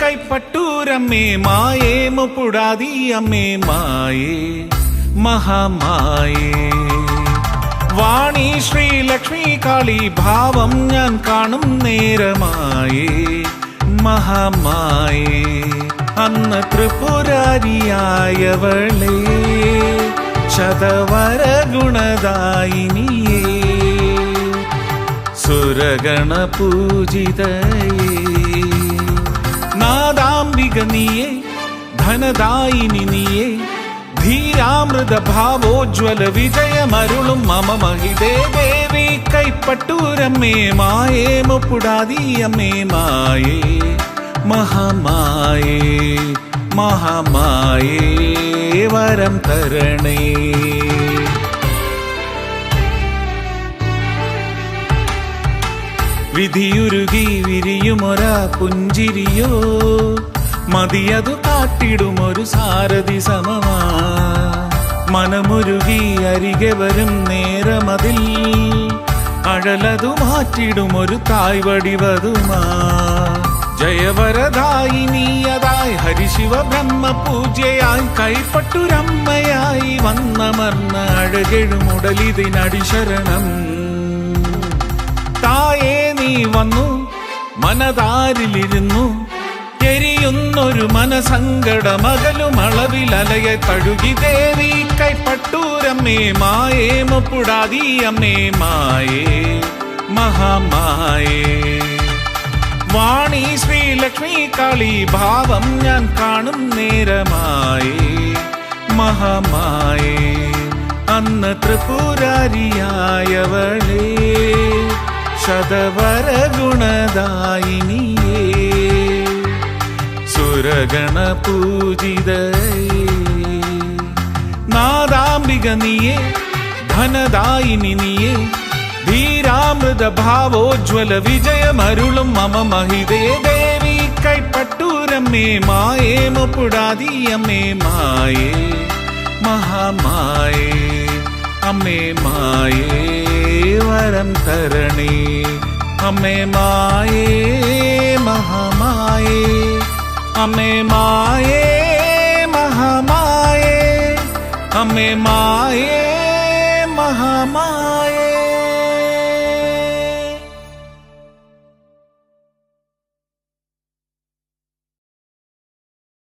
കൈപ്പട്ടൂരമ്മേ മായേ മുപ്പുടാതി അമ്മേ മായേ മഹാമായേ. വാണി ശ്രീ ലക്ഷ്മി കാളി ഭാവം ഞാൻ കാണും നേരമായേ മഹാമായേ. അന്ന് ത്രിപുരാരിയായവളേ ശതവര ഗുണദായിനിയേ സുരഗണ പൂജിതയേ നാദാംബിക നീയേ ധനദായിനി നീയേ ധീരാമൃത ഭാവോജ്വല വിജയമരുളും മമ മഹിതേ ദേവി കൈപ്പട്ടൂരമ്മേ മായേ മുപ്പുടാതീയമ്മേ മായേ മഹാമായേ മഹാമായേ വരം തരണേ. വിധിയുരുകി വിരിയുമൊരാ പുഞ്ചിരിയോ? മതിയതു കാട്ടിടുമൊരു സാരഥി സമമാ. മനമുരുകി അരികെ വരും നേരമതിൽ. അഴലതു മാറ്റിടുമൊരു തായ്വടിവതുമാ. ജയവരദായിനീയതായി ഹരിശിവ ബ്രഹ്മ പൂജയായി കൈപ്പട്ടുരമ്മയായി വന്നമർന്ന അഴകെഴുമുടലിതിനടിശരണം വന്നു മനതാരിലിരുന്നു. എരിയുന്നൊരു മനസങ്കടമകലും അളവിലലയെ തഴുകി ദേവി കൈപ്പട്ടൂരമ്മേ മായേ മുപ്പുടാതി അമ്മേ മായേ മഹാമായേ. വാണി ശ്രീലക്ഷ്മി കാളി ഭാവം ഞാൻ കാണും നേരമായേ മഹാമായേ അന്ന് ത്രിപുരാരിയായവളേ. ശതവര ഗുണദായിനിയേ സുരഗണ പൂജിതയേ നാദാംബിക നീയേ ധനദായിനി നീയേ ധീരാമൃത ഭാവോജ്വല വിജയമരുളും മമ മഹിതേ ദേവി കൈപ്പട്ടൂരമ്മേ മായേ മുപ്പുടാതി അമ്മേ वरम तरणे हमें माए महामाए हमें माए महामाए हमें माए महामाए